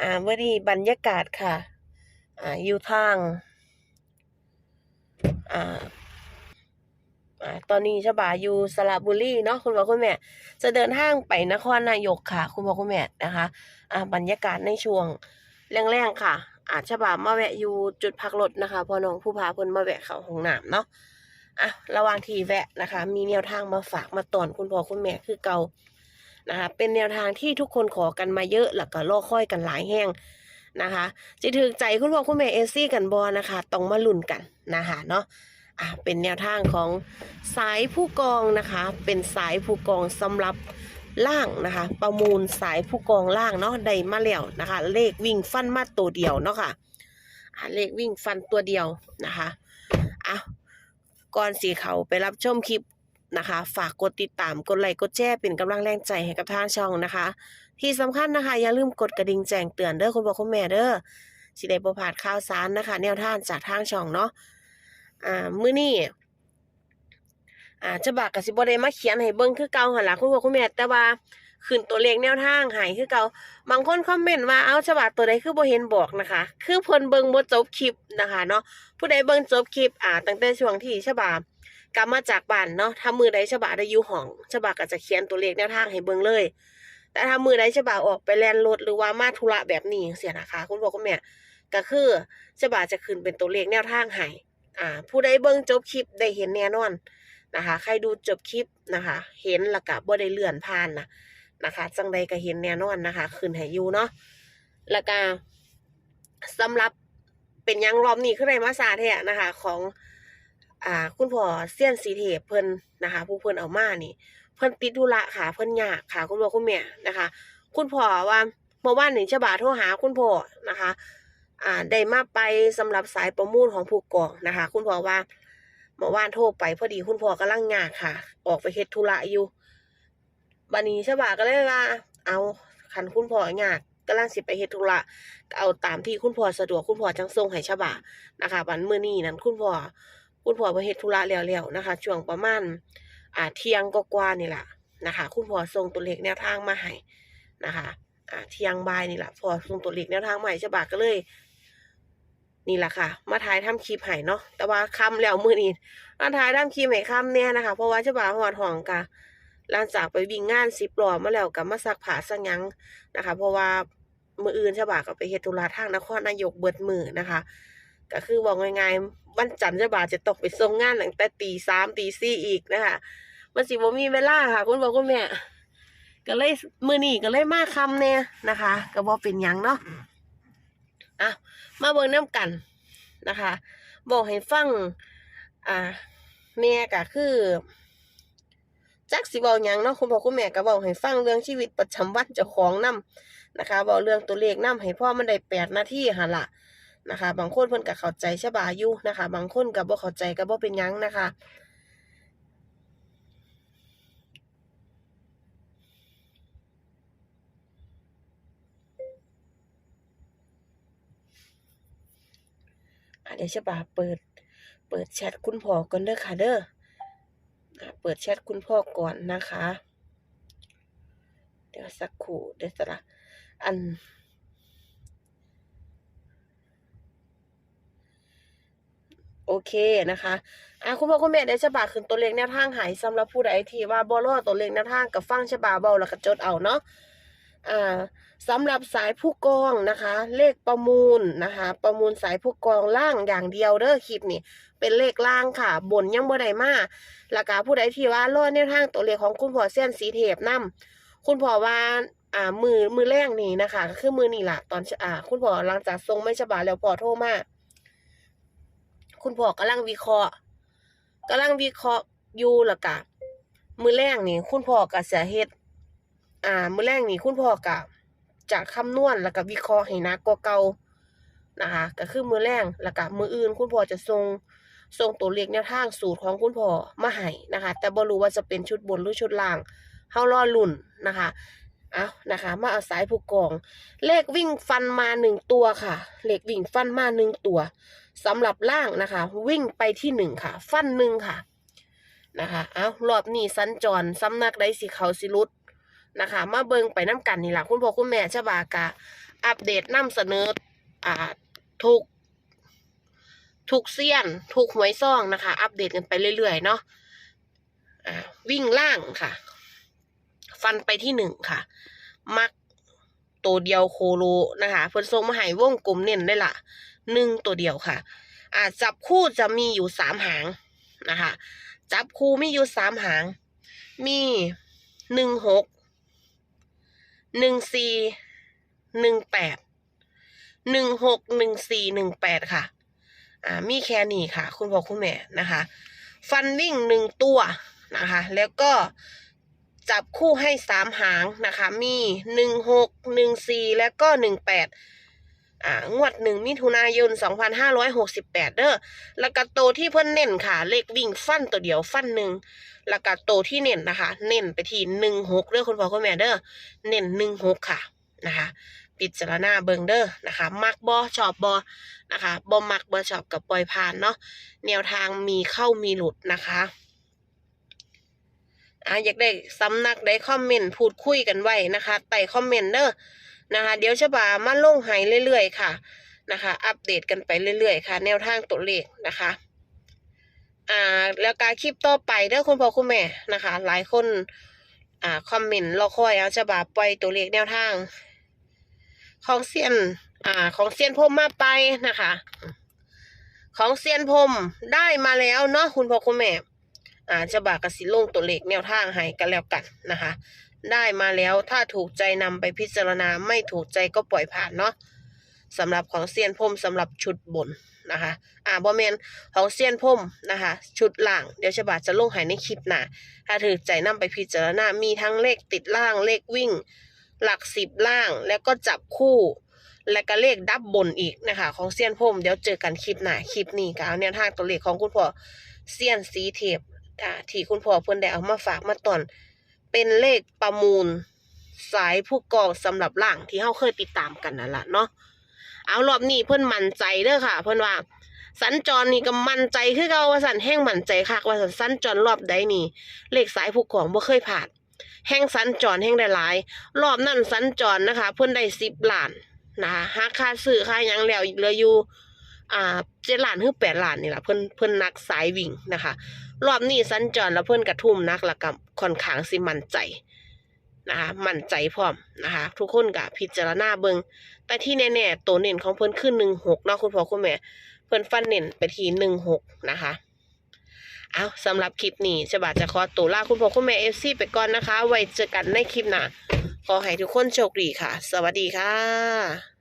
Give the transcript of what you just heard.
อ่าวันนี้บรรยากาศค่ะ อ่า อยู่ทาง อ่า อ่า ตอนนี้ฉบาอยู่สระบุรีเนาะคุณพ่อคุณแม่ จะเดินทางไปนครนายกค่ะ คุณพ่อคุณแม่นะคะ อ่า บรรยากาศในช่วงแรงๆค่ะ อาฉบามาแวะอยู่จุดพักรถนะคะ พอน้องผู้พาเพิ่นมาแวะเขาห้องน้ำเนาะ อะ ระหว่างที่แวะนะคะ มีแนวทางมาฝากมาตอนคุณพ่อคุณแม่คือเก่า นะคะเป็นแนวทางที่ทุกคนขอกันมาเยอะแล้วก็รอค่อยกันหลายแห้งนะคะจะถึงใจคุณพ่อคุณแม่เอซี่กันบอนะคะต้องมาลุ้นกันนะคะเนาะอะเป็นแนวทางของสายผู้กองนะคะ เป็นสายผู้กองสำหรับล่างนะคะ ประมูลสายผู้กองล่างเนาะได้มาแล้วนะคะ เลขวิ่งฟันมาตัวเดียวเนาะค่ะอะเลขวิ่งฟันตัวเดียวนะคะอะก่อนสีเขาไปรับชมคลิป นะคะ ฝากกดติดตามกดไลค์กดแชร์เป็นกำลังแรงใจให้กับทางช่องนะคะ ที่สำคัญนะคะอย่าลืมกดกระดิ่งแจ้งเตือนเด้อคุณพ่อคุณแม่เด้อสิได้บ่พลาดข่าวสารนะคะ แนวทางจากทางช่องเนาะอ่ามื้อนี้อ่าจะบากกับสิบได้มาเขียนให้เบิ่งคือเก่าหั่นละคุณพ่อคุณแม่แต่ว่าขึ้นตัวเลขแนวทางให้คือเก่าบางคนคอมเมนต์ว่าเอาฉบับตัวใดคือโบเห็นบอกนะคะ คือเพิ่นเบิ่งบ่จบคลิปนะคะเนาะผู้ใดเบิ่งจบคลิปอ่าตั้งแต่ช่วงที่ฉบับ กลับมาจากบ้านเนาะถ้ามือใดฉบาได้อยู่ห้องฉบาก็จะเขียนตัวเลขแนวทางให้เบิ่งเลย แต่ถ้ามือใดฉบาออกไปแล่นรถหรือว่ามาธุระแบบนี้เสียนะคะ คุณพ่อคุณแม่ก็คือฉบาจะขึ้นเป็นตัวเลขแนวทางให้อ่า ผู้ใดเบิ่งจบคลิปได้เห็นแน่นอนนะคะ ใครดูจบคลิปนะคะ เห็นล้วก็บ่ได้เลื่อนผ่านนะนะคะจังใดก็เห็นแน่นอนนะคะ ขึ้นให้อยู่เนาะล้วก็สำหรับเป็นยังรอบนี้คือได้มาซาแท้นะคะ ของ อ่า คุณพ่อเซียนสีเทพเพิ่นนะคะ ผู้เพิ่นเอามานี่ เพิ่นติดธุระค่ะ เพิ่นยากค่ะ คุณพ่อคุณแม่นะคะ คุณพ่อว่าเมื่อวานหนี้ฉบาโทรหาคุณพ่อนะคะ อ่า ได้มาไปสำหรับสายประมูลของผู้กองนะคะ คุณพ่อว่าเมื่อวานโทรไปพอดีคุณพ่อกำลังยากค่ะ ออกไปเฮ็ดธุระอยู่บัดนี้ฉบาก็เลยว่า เอาคันคุณพ่อยากกำลังสิไปเฮ็ดธุระเอาตามที่คุณพ่อสะดวกคุณพ่อจังส่งให้ฉบานะคะวันมื้อนี้นั้นคุณพ่อ คุณพ่อไปเฮ็ดธุระแล้วๆนะคะ ช่วงประมาณอ่าเที่ยงกว่าๆนี่แหละนะคะ คุณพ่อส่งตัวเลขแนวทางมาให้นะคะอ่าเที่ยงบ่ายนี่แหละพ่อส่งตัวเลขแนวทางมาให้ฉบาก็เลย นี่แหละค่ะ มาถ่ายทำคลิปให้เนาะแต่ว่าค่ำแล้วมือนี้มาถ่ายทำคลิปให้ค่ำเนี่ยนะคะ เพราะว่าฉบาหอดห้องกะหลังจากไปวิ่งงาน10ล้อมาแล้วก็มาซักผ้าซักยังนะคะ เพราะว่ามืออื่นฉบาก็ไปเฮ็ดธุระทางนครนายกเบิดมือนะคะ ก็คือบอกง่ายๆวันจันทร์จะบาจะตกไปส่งงานตั้งแต่ตีสามตีสี่อีกนะคะมันสิบ่มีเวลาค่ะ คุณพ่อคุณแม่ก็เลยมื้อนี้ก็เลยมาคำเนี่ยนะคะ ก็บ่เป็นยังเนาะอะมาเบิ่งน้ำกันนะคะ บอกให้ฟังอ่าแม่ก็คือจักสิเว้าหยังเนาะคุณพ่อคุณแม่ก็บอกให้ฟังเรื่องชีวิตประจำวันเจ้าของนํนะคะบอกเรื่องตัวเลขนํให้พ่อมันได้แปดนาทีหั่นละ นะคะ บางคนเพิ่นก็เข้าใจฉบาอยู่นะคะ บางคนก็บ่เข้าใจก็บ่เป็นยังนะคะเดี๋ยวฉบาเปิด เปิดแชทคุณพ่อก่อนเด้อค่ะเด้อเปิดแชทคุณพ่อก่อนนะคะ เดี๋ยวสักครู่เดี๋ยวสละอัน โอเคนะคะอะคุณพ่อคุณแม่ได้ฉบาขึ้นตัวเลขแนวทางหายสำหรับผู้ใดที่ว่าบ่รอตัวเลขแนวทางกับฟังฉบาเบาแล้วก็จดเอาเนาะอ่าสำหรับสายผู้กองนะคะ เลขประมูลนะคะ ประมูลสายผู้กองล่างอย่างเดียวเด้อคลิปนี่เป็นเลขล่างค่ะ บนยังบ่ได้มาแล้วก็ผู้ใดที่ว่ารอแนวทางตัวเลขของคุณพ่อเส้นสีเทพนํคุณพ่อว่าอ่ามือมือแรกนี่นะคะก็คือมือนี่แหละตอนอ่าคุณพ่อหลังจากส่งไม่ฉบาแล้วพ่อโทรมา คุณพ่อกำลังวิเคราะห์กำลังวิเคราะห์อยู่ล้วก็มือแรกนี่ คุณพ่อก็จะเฮ็ดอ่า มือแรกนี่ คุณพ่อก็จะคำนวณแล้วก็วิเคราะห์ให้หนักกว่าเก่านะคะก็คือมือแรกแล้วก็มืออื่น คุณพ่อจะส่งส่งตัวเลขแนวทางสูตรของคุณพ่อมาให้นะคะ แต่บ่รู้ว่าจะเป็นชุดบนหรือชุดล่างเฮารอลุ่นนะคะเอานะคะ มาเอาสายผู้กอง เลขวิ่งฟันมาหนึ่งตัวค่ะ เลขวิ่งฟันมาหนึ่งตัว สำหรับล่างนะคะ วิ่งไปที่หนึ่งค่ะ ฟันหนึ่งค่ะนะคะเอารอบนี้สัญจรสำนักใดสิเขาสิรุดนะคะ มาเบิงไปน้ำกันนี่แหละคุณพ่อคุณแม่ชบากะ อัปเดตนำเสนออ่าทุกทุกเซียนทุกหวยซ่องนะคะ อัปเดตกันไปเรื่อยๆเนาะอ่าวิ่งล่างค่ะ ฟันไปที่หนึ่งค่ะ มัก ตัวเดียวโคโลนะคะเพิ่นส่งมาให้วงกลมเน้นได้ละหนึ่งตัวเดียวค่ะ อ่าจับคู่จะมีอยู่สามหางนะคะ จับคู่มีอยู่สามหาง มีหนึ่งหกหนึ่งสี่หนึ่งแปดหนึ่งหกหนึ่งสี่หนึ่งแปดค่ะ อ่ามีแค่นี้ค่ะ คุณพ่อคุณแม่นะคะ ฟันวิ่งหนึ่งตัวนะคะ แล้วก็ จับคู่ให้สามหางนะคะ มีหนึ่งหกหนึ่งสี่แล้วก็หนึ่งแปดอ่างวดหนึ่งมิถุนายนสองพันห้าร้อยหกสิบแปดเด้อแล้วก็โตที่เพิ่นเน้นค่ะ เลขวิ่งฟันตัวเดียวฟันหนึ่งแล้วก็โตที่เน้นนะคะ เน้นไปที่หนึ่งหกเด้อคุณพ่อคุณแม่เด้อ เน้นหนึ่งหกค่ะนะคะพิจารณาเบิงเดอ้อนะคะมักบอชอบบอนะคะบอมักบอชอบกับปล่อยผ่านเนาะแนวทางมีเข้ามีหลุดนะคะ อะอยากได้สำนักได้คอมเมนต์พูดคุยกันไว้นะคะใต้คอมเมนต์เด้อนะคะ เดี๋ยวฉบามาลงให้เรื่อยๆค่ะนะคะ อัปเดตกันไปเรื่อยๆค่ะ แนวทางตัวเลขนะคะอ่าแล้วการคลิปต่อไปเด้อคุณพ่อคุณแม่นะคะ หลายคนอ่าคอมเมนต์รอคอยเอาฉบาปล่อยตัวเลขแนวทาง ของเซียนอ่าของเซียนพมมาไปนะคะ ของเซียนพมได้มาแล้วเนาะคุณพ่อคุณแม่ อ่าจะบากกสิลงตัวเลขแนวทางให้กันแล้วกันนะคะ ได้มาแล้วถ้าถูกใจนำไปพิจารณาไม่ถูกใจก็ปล่อยผ่านเนาะสำหรับของเซียนพรมสำหรับชุดบนนะคะ อ่าบอมเมนของเซียนพรมนะคะ ชุดล่าง เดี๋ยวฉบาจะลงให้ในคลิปหน้าถ้าถูกใจนำไปพิจารณา มีทั้งเลขติดล่าง เลขวิ่ง หลักสิบล่าง แล้วก็จับคู่ และก็เลขดับบนอีกนะคะ ของเซียนพรมเดี๋ยวเจอกันคลิปหน้าคลิปนี้ก็เอาแนวทางตัวเลขของคุณพ่อเซียนสีเทพ ที่คุณพ่อเพิ่อนได้เอามาฝากมาตอน เป็นเลขประมูล สายผู้กองสำหรับล่างที่เฮาเคยติดตามกันนั่นแหละเนาะเอารอบนี้เพิ่อนมั่นใจเด้อค่ะ เพิ่อนว่า สัญจรนี่ก็มั่นใจคือเก่าว่าสันแห้งมั่นใจคักว่าสันสัญจรรอบใดนี่เลขสายผู้กองบ่เคยผ่านแห่งสัญจรแห่งได้หลาย รอบนั้นสัญจรนะคะ เพิ่อนได้สิบล้านนะคะหาค่าซื้อค่ายังแล้วเหลืออยู่อ่าเจ็ดล้านหรือแปดล้านนี่แหละเพิ่อนเพิ่อนนักสายวิ่งนะคะ รอบนี้สัญจรแล้วเพิ่อนกระทุ่มนักล้วก็ค่อนข้างสิมั่นใจนะคะมั่นใจพร้อมนะคะทุกคนก็พิจารณาเบิงแต่ที่แน่ๆตัวเน้นของเพิ่อนคือหนึ่งหกเนาะคุณพ่อคุณแม่เพิ่อนฟันเน้นไปทีหนึ่งหกนะคะเอาสำหรับคลิปนี้ฉบาจะขอตัวลาคุณพ่อคุณแม่เอฟซีไปก่อนนะคะ ไว้เจอกันในคลิปหน้าขอให้ทุกคนโชคดีค่ะ สวัสดีค่ะ